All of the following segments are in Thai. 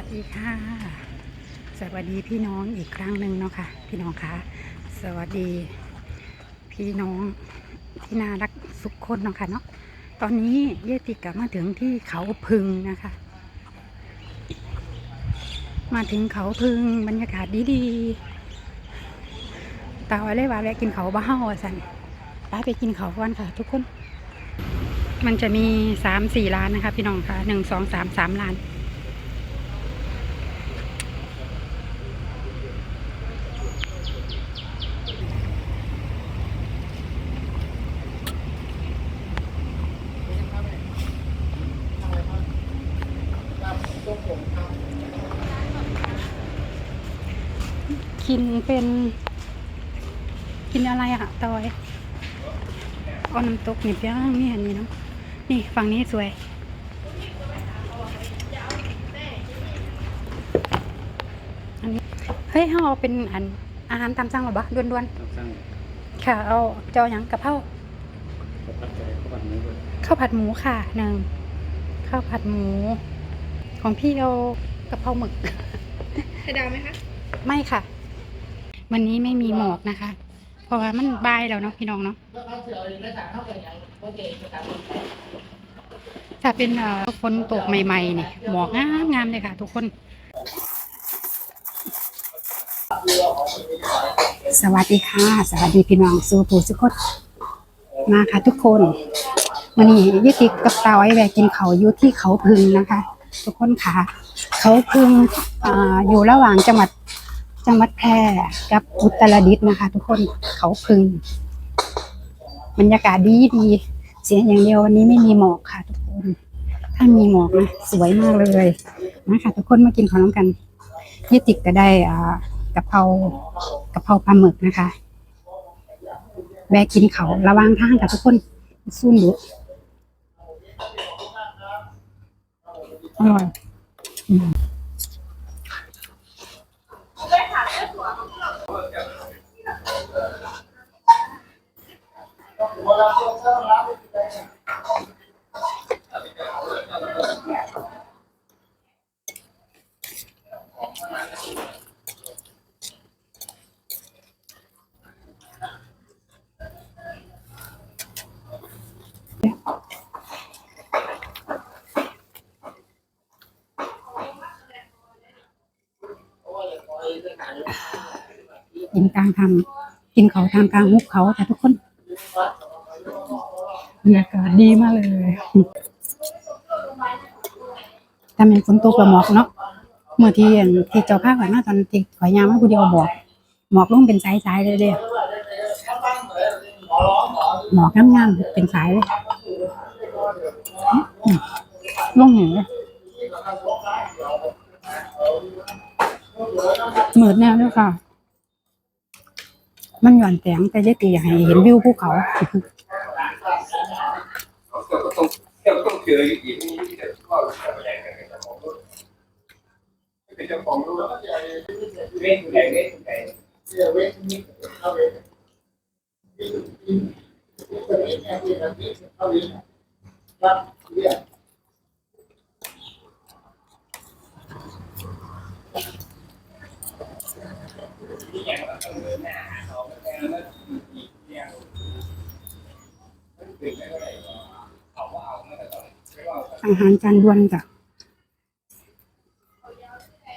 วัสดีค่ะ สวัสดีพี่น้องอีกครั้งหนึ่งเนาะค่ะ พี่น้องคะสวัสดี พี่น้องที่น่ารักสุขคนเนาะค่ะเนาะตอนนี้เยติกลับมาถึงที่เขาพึงนะคะ มาถึงเขาพึงบรรยากาศดีๆตาไว้เลยว่าแวะกินเขาบ้าเฮาสันไปไปกินเขาก่อนค่ะ ทุกคน มันจะมีสามสี่ร้านนะคะ พี่น้องค่ะหนึ่งสองสามสามร้าน กินเป็น กินอะไรอะตอยเอาน้ำตกนี่เพียงนี่อันนี้เนาะนี่ฝั่งนี้สวย อันนี้เฮ้ยเอาเป็นอันอาหารตามสั่งหรอปะด่วนครับสั่งๆ ค่ะ เอาเจ้าหยังกะเพราข้าวผัดไก่ข้าวผัดหมูด้วยข้าวผัดหมูค่ะหนึ่งข้าวผัดหมู ของพี่เอากะเพราหมึก ไข่ดาวไหมคะ ไม่ค่ะ วันนี้ไม่มีหมอกนะคะ เพราะว่ามันบายแล้วเนาะพี่น้องเนาะถ้าเป็นฝนตกใหม่ๆนี่หมอกงามงามเลยค่ะ ทุกคน สวัสดีค่ะ สวัสดีพี่น้องสู่ผู้สุขคนมาค่ะทุกคนวันนี้ยุติกับตาไว้แวกินเขาอยู่ที่เขาพึงนะคะ ทุกคนค่ะ เขาพึงอ่าอยู่ระหว่างจังหวัด จังหวัดแพร่กับอุตรดิตถ์นะคะ ทุกคนเขาพึงบรรยากาศดีดีเสียอย่างเดียววันนี้ไม่มีหมอกค่ะ ทุกคน ถ้ามีหมอกนะสวยมากเลยนะคะทุกคนมากินของน้ำกันยี่ติกก็ได้อ่ากะเพรากะเพราปลาหมึกนะคะแวะกินเขาระวังทางค่ะทุกคนซุ่นดูอร่อย กินกลางทำกินเขาทางกลางหุบเขาค่ทุกคนบรรยากาศดีมากเลยถ้าเป็นฝนตกกับหมอกเนาะ มื่อที่อันที่เจ้าภาพก่อนหน้าตอนที่ขอยยามมาผู้เดียวบอกหมอกลงเป็นสายๆเลยเด้หมอกงามๆเป็นสายเลยอืมลงเหนือเหมือนแนวด้วยค่ะ มันหย่อนแสงแต่ยายตีอยากให้เห็นวิวภูเขาต้องเที่ยว ต้องเจออีกนี่ที่จะเข้าไปแรงกันเป็นเจ้าของรู้แล้วเล่นแรงเล่นแรงอาหารจานด่วนจ้ะเขาอยากเป็นเด็กเขาไม่เข้า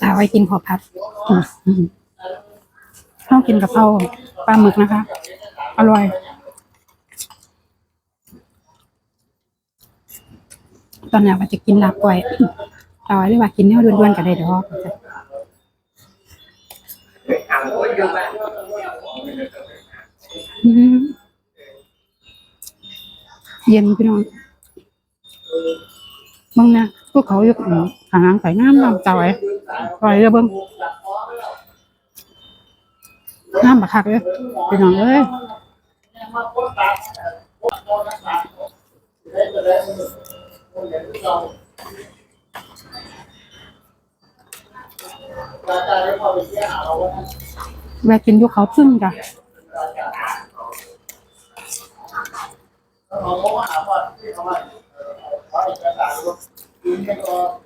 เอาไว้กินขอพัดข้าวกินกับเพราปลาหมึกนะคะ อร่อย ตอนนี้ว่าจะกินลาบก้อยต่อเลยว่ากินเนื้อด้วนๆก็ได้ดอกเอาไว้อยู่บ้านอืมเย็นพี่น้องมึงนะพวกเขาอยู่ขางหางใส่น้ำเต่าไอ้ ปล่อยเรือเบิ้งงามบักคักเลยพี่น้องเอ้ยแวะกินยุคเขาพึ่งจ้ะกินอะไรจ้ะอืมดูดีไหวอืมเยอะมาก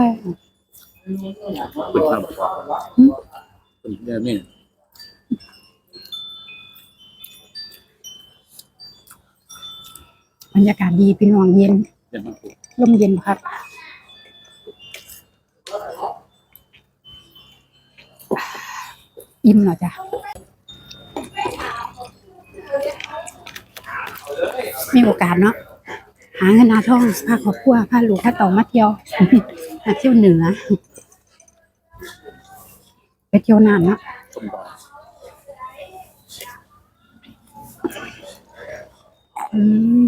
ลยเป็นความกว่าเป็นแบบนี้บรรยากาศดีพี่น้องเย็นเป็นมากกว่าลมเย็นครับอิ่มเหรอจ๊ะ มีโอกาสเนาะหาเงินหาทองพาครอบครัวพาลูกพาเต่ามาเที่ยวมาเที่ยวเหนือไปเที่ยวน่านเนาะต้มดอกอืม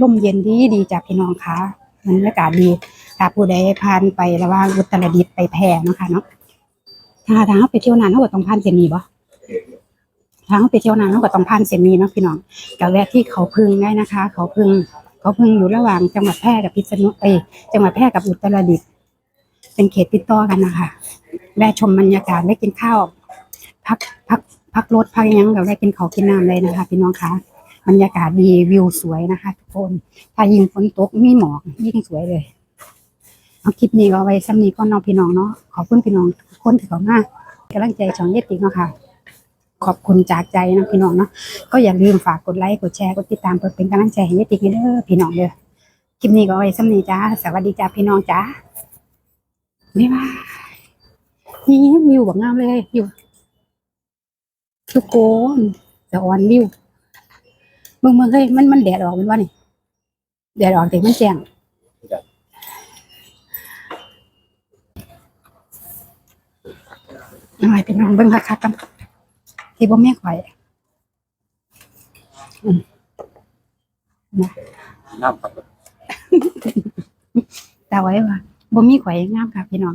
ลมเย็นดีดีจากพี่น้องคะบรรยากาศดีถ้าผู้ใดผ่านไประหว่างอุตรดิตถ์ไปแพร่เนาะค่ะเนาะถ้าทางเขาไปเที่ยวนานเขาก็ต้องผ่านเส้นนี้บ่ ทางเขาไปเที่ยวนานเขาก็ต้องผ่านเส้นนี้เนาะพี่น้องก็แวะที่เขาพึ่งได้นะคะ เขาพึ่งเขาพึ่งอยู่ระหว่างจังหวัดแพร่กับพิษณุเอยจังหวัดแพร่กับอุตรดิตถ์เป็นเขตติดต่อกันนะคะแวะชมบรรยากาศได้กินข้าว พักพักพักรถพักยังเราได้กินเขาวกินน้ำเลยนะคะ พี่น้องคะบรรยากาศดีวิวสวยนะคะทุกคนถ้ายิงฝนตกมีหมอกยิ่งสวยเลยเอาคลิปนี้ก็เอาไว้ซ้ำนี้ก็น้องพี่น้องเนาะขอบคุณพี่น้องทุกคนที่เขามากกำลังใจช่องเย็ดติ๊กเนาะค่ะ ขอบคุณจากใจนะพี่น้องเนาะก็อย่าลืมฝากกดไลค์กดแชร์กดติดตามเพื่อเป็นกำลังใจให้เย็ดติ๊กเด้อพี่น้องเด้อคลิปนี้ก็ไว้ซ้ำนีจ้าสวัสดีจ้าพี่น้องจ้าบ๊ายบายนี่วิวแบบงามเลยอยู่ทุกคนจะออนวิวเมื่อเมื่อเฮ้ยมันมันแดดออกเป็นว่านี่แดดออกแต่มันแจ้งทำไมเป็นน้องเบิ้งคักๆกัน ที่บ่แม่ข่อยน้ำปักแต่ไว้ว่าบ่มีข่อยงามค่ะพี่น้อง